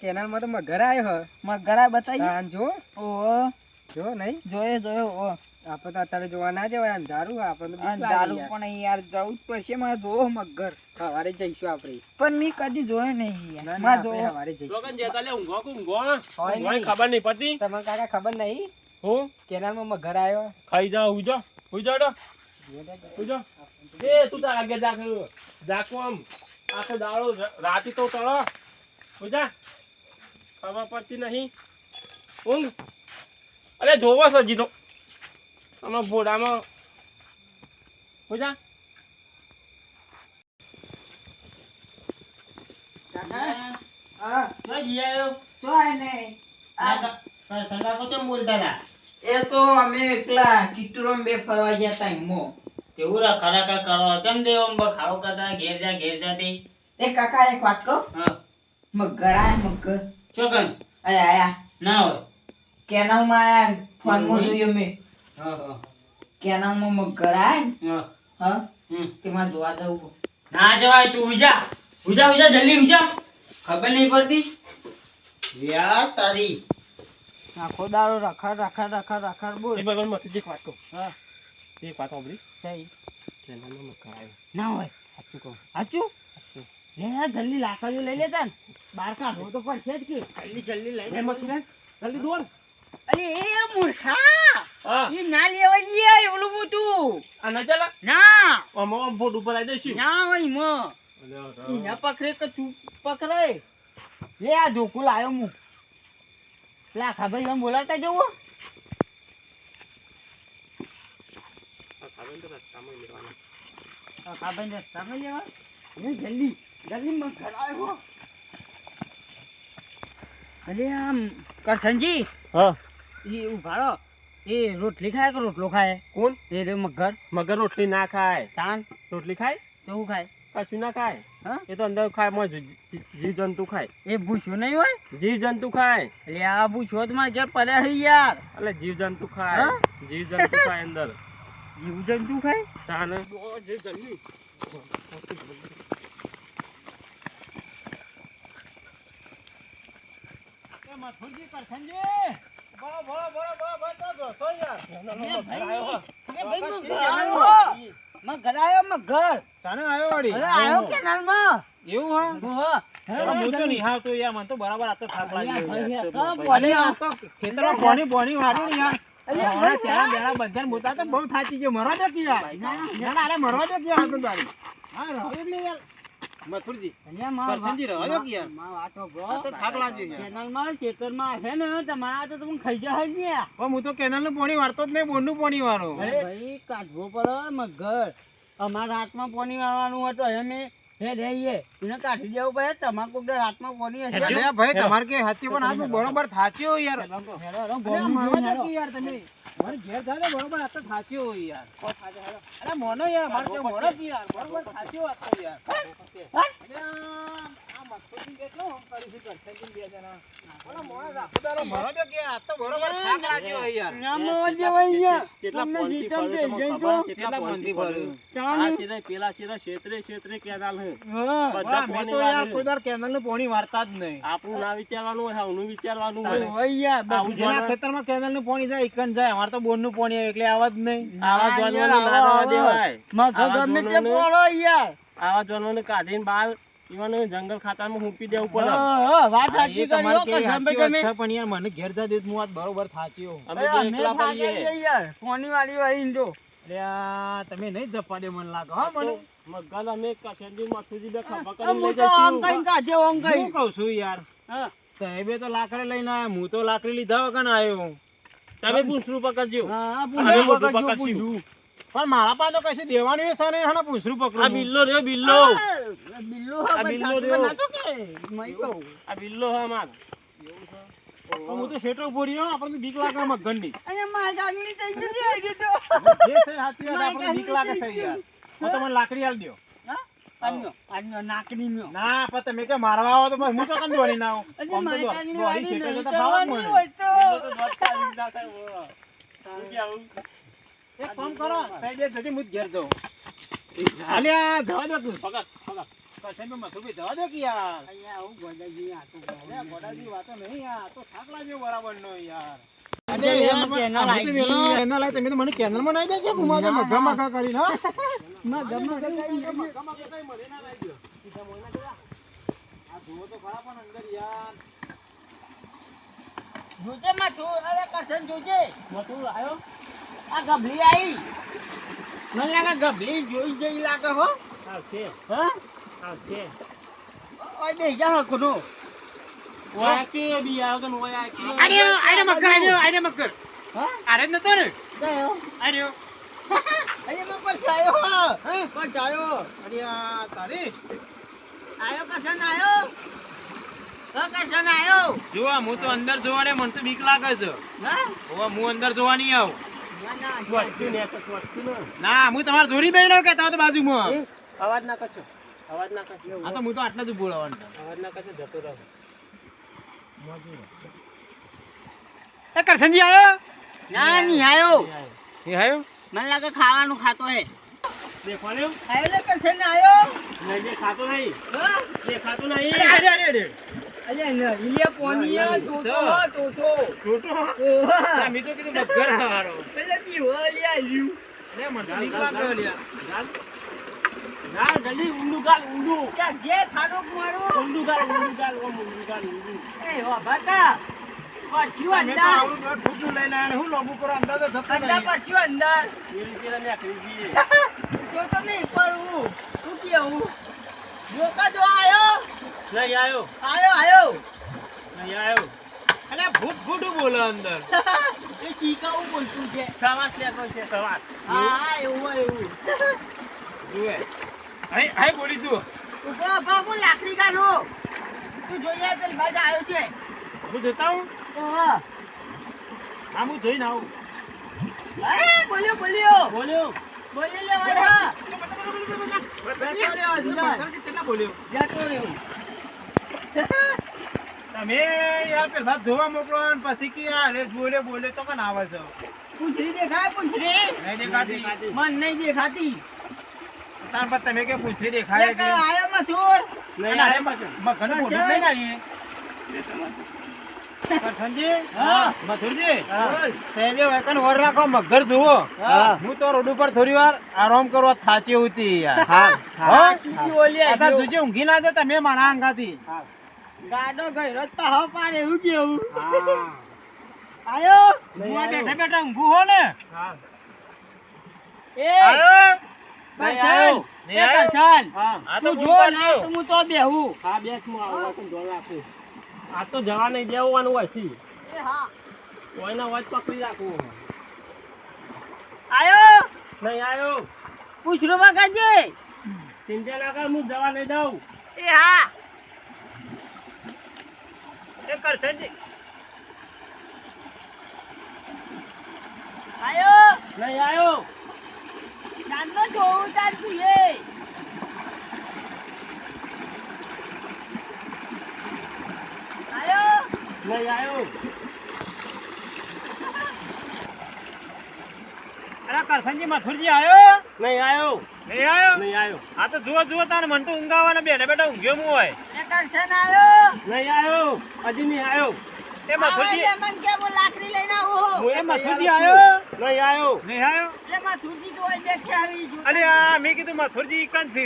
કેનાલમાં તો મગર આવ્યો આ બતાવી જો. ઓ. જો નહીં? જોયો જોયો ઓ. આપણે તો અત્યારે જોવા ના જવાય અંધારું આપણે તો બીક દારૂ પણ યાર જવું જ પડશે મારે જોવો મગર. સવારે જઈશું આપણે. પણ મેં કદી જોયો નહીં મારે આપણે સવારે જઈશું. જતા લે ઊંઘો કે ઊંઘો ખબર નહીં પડતી? તમને કાકા ખબર નહીં? હું? કેનાલમાં મગર આવ્યો ખાઈ જાઓ હુઈ જાઓ. ડો. ઉજો એ તું તાર આગળ જાક જાકો આમ આખો દાળો રાતી રાતે તો તળો. હુઈ જા. ખબર પડતી નહીં. ઊંઘ. અરે જોવો સજી તો આમાં ભોડામાં. હુઈ જા હા ક્યાં જઈ આવ્યો? જોય નહીં આ તારા સંગાકો ચમ બોલતા હતા? એ તો અમે પેલા કિટુરમ બે ફરવા ગયા તા એમો તેવું રા ખરા ખરા કરો. ચમ દેવ આમ કરતા ઘેર જા ઘેર જા તે. કાકા એક વાત કહું. મગર આયા મગર ચોકન. અરે આયા ના હોય. કેનાલમાં આયા ફોનમાં જોયું મે. હા, હા, કેનાલમાં મગર આયા હા. તેમાં જોવા જવું ના જવાય તું ઉજા. ઉજા ઉજા જલ્દી ઉજા. ખબર નહીં પડતી? યાર તારી. આખો દાડો રખડ રખડ રખડ રખડ બોલ. એ બગલ મને એક વાત કહું હા. એક વાત સાંભળી જઈ. કેનાલમાં મગર આવ્યો ના હોય. સાચું કહું. સાચું. લે જલ્દી લાકડીઓ લઈ લેતા ને. બાર કાઢવો તો પડશે જ કે. જલ્દી જલ્દી લઈ એ મથુરા જલ્દી દોડ. અરે એ મૂર્ખા! એ ના લેવા લે એવલું મોટું. આ ના ચાલે? ના. અમો આમ બોટ ઉપર આવી દેશું ના હોય મો ના પકડે કે તું પકડે લે આ ધોકું લાયો હું. લા ખાભાઈ એમ બોલાવતા જવો ખાભાઈ રસ્તામાં લેવા જલ્દી જલ્દી મને ખડાયો અરે આમ કરશનજી? હા. એ ઉભાડો એ રોટલી ખાય કે રોટલો ખાય? કોણ? એ રે મગર. મગર રોટલી ના ખાય. તાન રોટલી ખાય? તો હું ખાય? કશું ના ખાય? હા? એ તો અંદર ખાય મોય જી- જી- જીવ જંતુ ખાય. એ ભૂસ્યું નહીં હોય? જીવ જંતુ ખાય. એટલે આ ભૂસ્યો તો મારે ઘેર પડ્યા છે યાર. એટલે જીવ જંતુ ખાય. હા? જીવ જંતુ ખાય અંદર. જીવ જંતુ ખાય તાને જે જલ્દી મગર આયો મગર ચાને આવ્યો વાળી. અરે આયો કેનાલમાં એવું ઓહો. હા હું. તો નિહાળતો યાર મને તો બરાબર આતો તો થાક લાગ્યો. યાર. તો અને આ તો ખેતરમાં ને યાર. અલ્યા, હમણાં ચારા બેડા બધાને તો બહુ થાચી ગયો મરવા દો કે યાર? ના ના, અરે મરવા દો કે યાર તો તારી હા રહો દો યાર. મથુરજી માં વા- રહેવા દો કે યાર. માં વાતો ભો. તો થાકલા થાક લાગ્યો માં કેનાલમાં ખેતરમાં છે ને તમારા તો તમે ખાઈ જા જ ને પણ હું તો કેનાલનું પોણી વાળતો જ નહીં બોરનું પોણી વાળું. ભાઈ કાઢવો પડે મગર. અમારા હાથમાં પાણી વાળવાનું હતું હવે મેં હે રહીએ એને કાઢી દેવું પડે. તમાકુ કે હાથમાં પાણી હશે? અરે ભાઈ તમારે કે સાચી પણ આ બરોબર થાચ્યો યાર. કે યાર તમે. મારે ઘેર થાય બરોબર આ તો થાચ્યો યાર. અરે મોનો યાર મારે તો મોનો જ યાર. બરોબર થાચ્યો આ તો યાર. આ- આ કેટલો આમ કરી છે કરશનજી બે જણા. ઓલા મોણા આખો દાડો મરવા કે આ તો બરોબર થાક લાગ્યો યાર. ના મોવા દેવાય અહીંયા. કેટલા જો. છે? કેટલા ફોનથી ફર્યું? આ સિવાય પેલા સિવાય ક્ષેત્રે ક્ષેત્રે કેનાલ આપણું ના વિચારવાનું હોય આવનું વિચારવાનું હોય પાણી જાય જાય અમારે તો પાણી આવે એટલે આવા જ નહીં આવા. દેવાય. આવા કાઢીને બહાર ઈવન જંગલ ખાતામાં મૂકી દેવું પડે વાત સાચી કરી તમે. પણ યાર મને ઘેર જા દે હું આજ બરોબર થાચ્યો અમે અરે, એકલા પડીએ યાર. પોણી વાળી. અરે તમે નહીં જપા દે મને લાગે હા મને મગલ અમે કશેથી મથુજી બે ખભા આ લઈ તો આમ કઈ કાઢે, આમ કઈ. હું કહું છું યાર હા. સાહેબે તો લાકડે લઈને આવ્યા હું તો લાકડી લીધા વગર આવ્યો તમે પૂંછડું પકડજો. હા, અમે પકડજો, પણ મારા પાસે તો કશું દેવાનું છે ને હણા પૂછરું આ બિલ્લો રે બિલ્લો. બિલ્લો આ રહ્યો. કે? કહું. આ બિલ્લો હે અમાર હું તો શેઠો ફોડ્યો આપણને તો બીક લાગે મગનની. અને મારી ગાગડી થઈ ગઈ છે, હજી તો. જે છે સાચી વાત આપણને બીક લાગે છે યાર. તો તમે લાકડી આલ હા? નાકડીનો. ના પણ તમે કે મારવા આવો તો હું તો કેમ દોડી ના આવું? અને આમ તો દો- ભાવ જ એક કામ કરો સાહેબ જતી હું ઘેર જાઉં. અલ્યા જવા દો તું. પકડ પકડ. કરશનભાઈ જવા દો કે યાર? અહીંયા આવું ગોડાજી ગોડાજી. વાતો નહીં આ તો દો હા કઈ મળે ના દો યાર. જોજે માં છો અરે કરશન જોજે. મથુર આવ્યો. આ ગભલી આઈ મને લાગે ગભલી જોઈ જઈ લાગે હો. આવશે. હા? આવશે. ઓય બે જા હકનો જોવા હું તો અંદર જોવાને મને તો બીક લાગે છે હા હું અંદર જોવા નહીં આવું ના હું તમારે જોડી બેઠો કે તો બાજુમાં અવાજ ના કરશો અવાજ ના કરશો તો હું તો આટલા જ બોલાવાનું અવાજ ના કરશો જતો રહો એ કરશનજી આયો? ના નહીં આયો. એ આયો. મને લાગે ખાવાનું ખાતો હે. દેખો ને લે કરશન આયો? નહીં જે ખાતો નહીં. હા? ખાતો નહીં. અરે અરે અરે અરે. નહીલે પોનીએ ટોટો હો, ટોટો. છોટો ઓહા. તો કીધું મગર હારો પેલે પીવો લ્યા. આલ્યું લે મને નીકળા ગયો લ્યા. ગાલ જલ્દી ઊંડું ગાલ ઊંડું. ક્યાં જે ખાડો મારો? ઊંડું ગાલ ઊંડું ગાલ ઓમ ઊંડું ગાલ ઊંડું. એ હો બાટા મેં અંદર. આવડું દોઢ ફૂટનું લઈને આયા હું લોબુ કરો અંદર તો થતો અંદર નહીં. અંદર. એ રીતે ને જો તો નહીં પરવું શું કેવું જો કા જો આયો. નહીં આવ્યો આયો આયો. નહીં આવ્યો અલ્યા ફૂટ ફૂટું બોલે અંદર. એ શીખાવું બોલતું છે. સવાસ લેતો છે સવાસ. હા હા એવું એવું. જુએ. હાય હાય બોલી તું ઊભો ઊભો હું લાકડી કાઢો તું જોઈએ પેલી બાજુ આવ્યો છે. હું જોતા હું. હા હું જોઈને આવું. એ બોલ્યો બોલ્યો. બોલ્યો. બોલ્યો લે વાળા બોલ્યો તમે યાર પેલા જોવા મોકલો ને પછી કે આ બોલ્યો બોલે બોલે તો કન આવે છે? પૂંછડી દેખાય પૂંછડી. નહીં દેખાતી. મન નહીં દેખાતી. તાર પર તમે કે પૂછડી દેખાય કયો આયો મથુર નહીં આયો પાછો. મગન મોઢું નહીં નાડીએ કરશનજી? હા. મથુરજી હા. વેકન વર રાખો મગર જુઓ. હું. તો રોડ ઉપર થોડી વાર આરામ કરવા થાચી હોતી યાર. હા હા. ઓલી આ તુજે ઊંઘી ના જો તમે માણા અંગાથી હા. ગાડો ગયો તો હો પાડે એવું કેવું? આયો? હું બેઠા બેઠા ઊંઘું હો ને. હા. એ આયો? નહીં આવ્યો. કરશન એ કરશન હા. આ તો જો ના તો હું તો બેહું. હા બેસ હું. આવું તો જોઈ રાખું આ તો જવા નહીં દેવાનું હોય છે. એ હા. કોઈના વચ પકડી રાખવું આયો. નહીં આવ્યો પૂછડો માં કરજે ચિંતા ના કર હું જવા નહીં દઉં. એ હા. એ કરશનજી આયો. નહીં આવ્યો નાનો જોવું તાર તું એ આયો? નહીં આવ્યો અરે કરશનજી મથુરજી આયો? નહીં આવ્યો નહીં આયો? નહીં આયો. આ તો જુઓ જુઓ તારે મન તો ઊંઘાવાના બેઠા બેઠા ઊંઘ્યો હું હોય. એ ને આયો? નહીં આવ્યો હજી નહીં આવ્યો એ મથુરજી મન કે હું લાકડી લઈને આવું એ મથુરજી આયો? નહીં આવ્યો નહીં આયો? એટલે માથુરજી તો અહીં બેઠી આવી જો અરે આ મેં કીધું મથુરજી કન છે?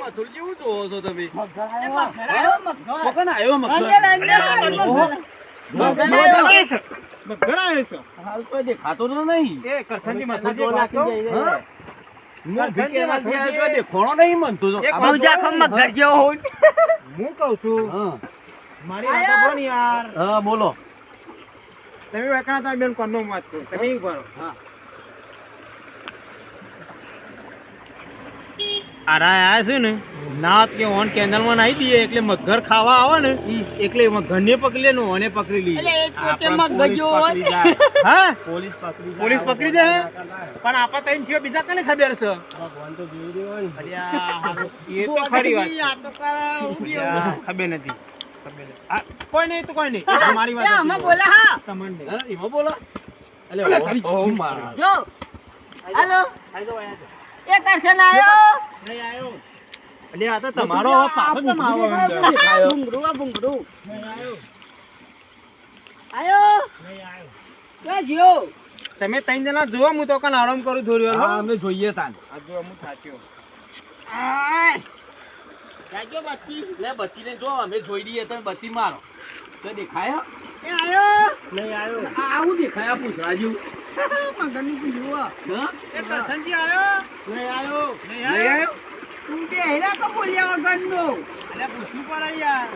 મથુરજી હું જોવો છો તમે? મગર આવ્યો. મગર. આવ્યો અંદર અંદર મગર મગર આવ્યો. આવ્યો. છે. મગર આવ્યો છે. હાલ કોઈ દેખાતો નહીં. એ કરશનજી મથુરજી વાત કહું? હા? નહીં મનતો તો. જેવો હું છું હા. મારી યાર. હા બોલો. તમે વેકણા તમે બેન કોનો વાત કરો તમે ઈ કરો હા. આરા આયા છે ને નાત કે ઓન કેનલમાં નાઈ દીએ એટલે મગર ખાવા આવે ને એટલે મગર ને પકડી લે ને ઓને પકડી એટલે એક પોતે મગજો હા? પોલીસ પકડી પોલીસ પકડી દે પણ આપા તઈને છે બીજા કને ખબર છે? ભગવાન તો જોઈ રહ્યો હોય ને. અલ્યા, એ તો ખરી વાત આ તો ખબર નથી. કોઈ નહીં તો કોઈ નહીં. તમારી વાત અમે બોલા હા. તમને નહીં. એમાં બોલો. અલે ઓ- મારા. જો. હેલો. એ કરશન આયો. નહીં આયો. અલે આ તો તમારો પાછો કેમ આવો અંદર? ભૂંગળું આ ભૂંગળું આયો. ક્યાં જ્યો તમે ત્રણ જણા જોવા હું તો કાન આરામ કરું થોડી વાર હા અમે જોઈએ તાન. આ જો હું થાક્યો આય જાજો બત્તી. લે બત્તીને જો અમે જોઈ દઈએ તમે બત્તી મારો. તો દેખાય એ આયો. નહીં આવ્યો. આ આવું દેખાય જેવું મગનનું પૂછવું આ. હા? એ કરસનજી આયો? નહીં આવ્યો. નહીં આયો તું કે હેલા તો બોલ્યા વગરનો. એટલે પૂછવું પડે યાર.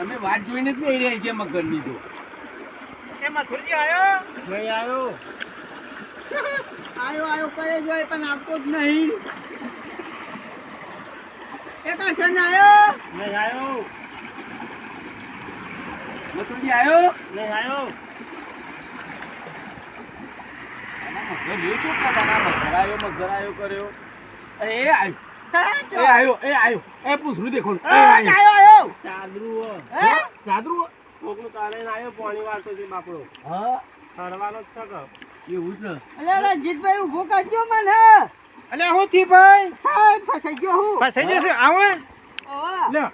અમે વાત જોઈને જ નહીં રહ્યા છીએ મગનની તો એ મથુરજી આયો? નહીં આવ્યો. આયો આયો કરે જોય પણ આપતો જ નહીં. એક આસન આયો? નહીં આવ્યો મથુરજી આયો? નહીં આવ્યો મગર છો કે તારા મગર આયો કર્યો? એ આયો. એ આયો એ આયો. એ દેખો. એ આયો આયો. ચાદરું હે? ચાદરું કોકનું તારે આવ્યો પાણી વાળતો છે બાપડો. હા? જ છે કે? એવું જ ને. અલે જીતભાઈ ઊભો કરજો મને. અલ્યા હું થી ભાઈ? હાય ફસાઈ ગયો હું. ફસાઈ જશે આવો. ઓવા લ્યો.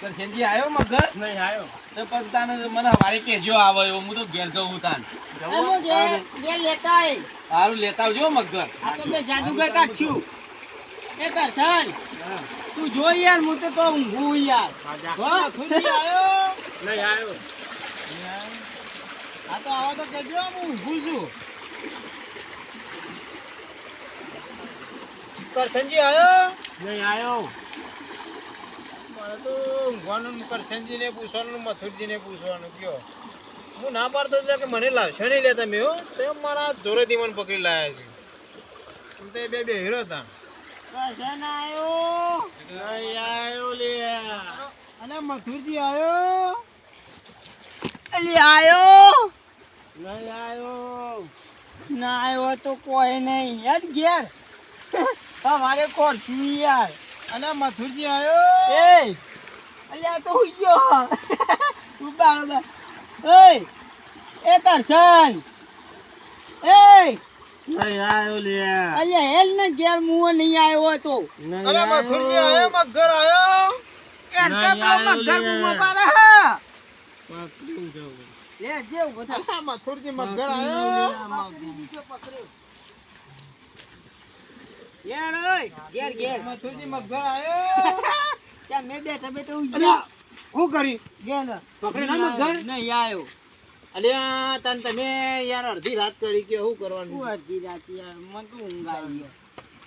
કરશનજી આયો મગર? નહીં આવ્યો તો પણ તાને મને હવારે કહેજો આવે એવો. હું તો ઘેર જઉં તાન. સારું લેતા આવજો મગર. જાદુગર છું એ કરશન તું જો યાર હું તો તો ઊંઘું યાર. હો? ખુદી આયો. નહીં આવ્યો આ તો આવા તો કહેજો હું ઊંઘું છું. કરશનજી આવ્યો નહીં આવ્યો મારે તો ઊંઘવાનું કરશનજીને પૂછવાનું મથુરજીને પૂછવાનું કયો. હું ના પાડતો એટલે કે મને લાવશો નહીં લે તમે હો. તો મારા જોરેથી મને પકડી લાયા છે. તે બે બે હીરો હતા. કરશન આયો? નહીં આવ્યો લે? અને મથુરજી આવ્યો અલી આવ્યો નહીં આવ્યો ના આવ્યો તો કોઈ નહીં. યાર ઘેર. તમારે કોણ છું યાર. અને મથુરજી આયો? એ અલ્યા તો ગયો. ઊભા ઊભા એ એ કરશન. એ આવ્યો અલ્યા હેલ ને ઘેર મુઓ નહીં આવ્યો તો. અરે મથુરજી આયો. મગર આયો? એ નહીં તો આવ્યો ઘર મુઓ પાડે હા. લે જે ઊભો થા. મથુરજી મગર આયો. યાર ઓય ઘેર ઘેર. મથુજી મગર આયો ત્યાં મેં બેઠા બેઠા ગયો. શું કરી? ગેન પકડી ના મગર નહીં આયો અલ્યા તન તમે યાર અડધી રાત કરી કે શું કરવાનું? હું અડધી રાત યાર મને તો ઊંઘ આવી ગયો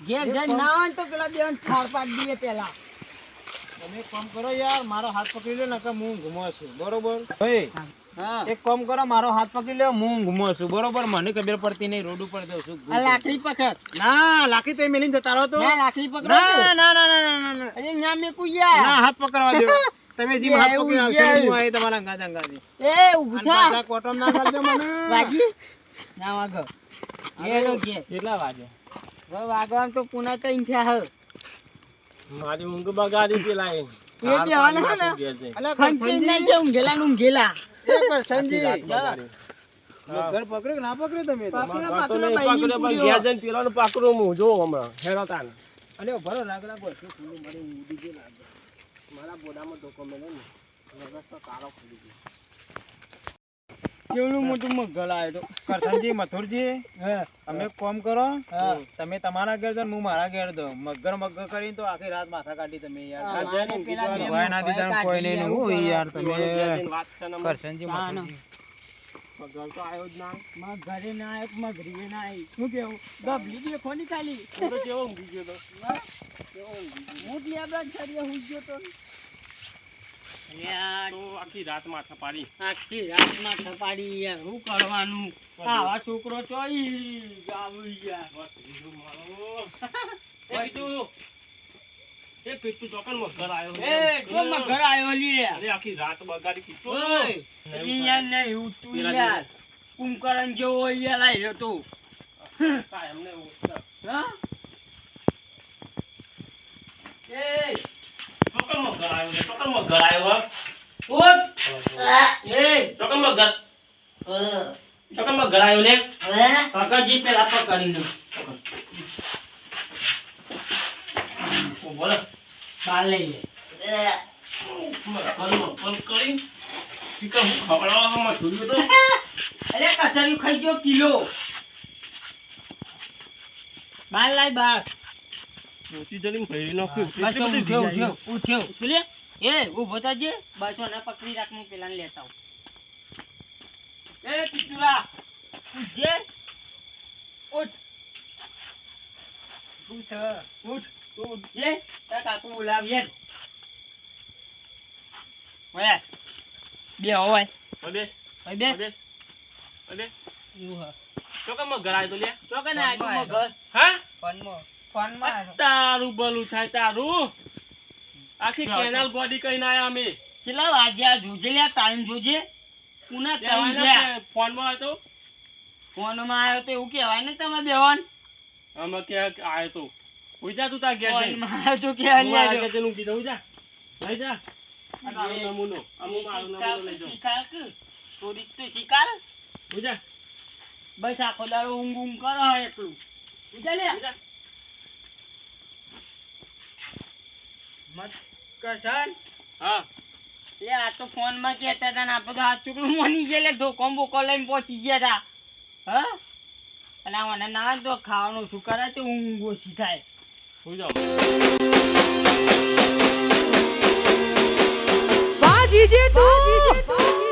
ઘેર ઘેર ના આવે તો પેલા બે ઠાર પાડ દઈએ પેલા. તમે કામ કરો યાર મારો હાથ પકડી લો નકર હું ઊંઘમાં છું. બરોબર? ભાઈ હા એક કામ કરો મારો હાથ પકડી લ્યો હું ઘૂમો છું બરોબર? મને ખબર પડતી નહીં રોડ ઉપર જઉં છું. લાકડી પકડ. ના લાકડી તો મેલી જતા રહો તો. લાકડી પકડ ના ના ના ના ના અરે ના મેં કુયા. ના હાથ પકડવા દો. તમે જી હાથ એવું પકડી. આવશો હું આય તમારા અંગા અંગાથી એ ઊભું થા. કોટમ ના કરજો મને. વાગી? ના વાગો. ઘેરો. કે કેટલા વાગે? હવે વાગવાનું તો પુના તો ઇન્થા હ. મારી ઊંઘ બગાડી પેલા એ. મારા બોડામાં ધોકો મેલે ને. તો તારો ખુલી ગયો. કેવડું મોટું મગલ આવ્યો તો. કરસનજી મથુરજી તમે કોમ કરો. તમે તમારા ઘેર હું મારા ઘેર દો મગર મગર કરીને તો આખી રાત માથા કાઢી તમે યાર. ના દીધા કોઈ નહીં હું યાર તમે. ને ના, ના. મથુરજી. ઘર તો આવ્યો જ ના. માં ઘરે ના આવ્યો માં ઘરે ના આવી શું કેવું? ગબલી ખોની ખાલી? તો કેવો ઊંઘી ગયો તો? હું. જ લેબડા હું ગયો તો? આખી રાત માથા આખી રાત થપાડી યાર. શું કરવાનું? આવા છોકરો ચોઈ જાવું યાર. એ ઘર આવ્યો એ જો માં ઘર આવ્યો લે અરે આખી રાત બગાડી કીધું. ઓય યાર નહીં ઉઠતું યાર. કુંભકરણ જેવો યાર આવ્યો તો. હા? એ આવ્યો છે, આવ્યો હો. ઉઠ. એ. ચોકનમાં ઘર આવ્યો લે હવે પકડજી પેલા પકડી લો. બોલો. બાર લઈ લે. મગર મગર કરી. શીખર હું ખવડાવવામાં જોયું તો અરે કચરિયું ખાઈ ગયો કિલો. બાર લાય બાર. મોટી જણી ભરી નાખ્યું બસ ઉઠ્યો ઉઠ્યો ઉઠ્યો. ઉઠ્યો એ ઊભો થજે બસો ને પકડી રાખ હું પેલા લેતા આવું. એ ટીટુરા ઉઠજે. ઉઠ. ઉઠ ઉઠ. તું ઉઠજે. તાર કાકુ બોલાવીએ. ઓય બે હોય. પ્રદેશ ઓય બેસ. બેસ. પ્રદેશ એવું હા. તો કે મગર આવ્યો તો લે ચોકને આજુ ઘર. હા? પણ તારું ભલું થાય તારું. આખી કેનાલ ગોડી કઈ ના અમે. કેટલા વાગ્યા જોજે લે ટાઈમ જોજે. પુના ટાઈમ ગયા ફોનમાં હતો ફોનમાં આવ્યો તો એવું કહેવાય ને તમે બેવાન. અમે કે આવ્યો તો. ઉજા તું તા ગેટ ફોનમાં આવ્યો તો કે હું હાલી આ આવ્યો ઘેર જઈને ઊંઘી જાઉં લઈ જા. નમૂનો લઈ જાઉં. થોડીક તો ઉજા બસ આખો દાડો ઊંઘ ઊંઘ કરો એટલું. ઉજા લે ઉજા કરશન હા. લે આ તો ફોનમાં કહેતા હતા ને આપણે તો હાથ ચૂકલું મોની ગયા લે ધોકો બોકો લઈને પહોંચી ગયા હતા હા? અને આ મને ના તો ખાવાનું શું કરે તો ઊંઘ ઓછી થાય? વાહ જીજે તું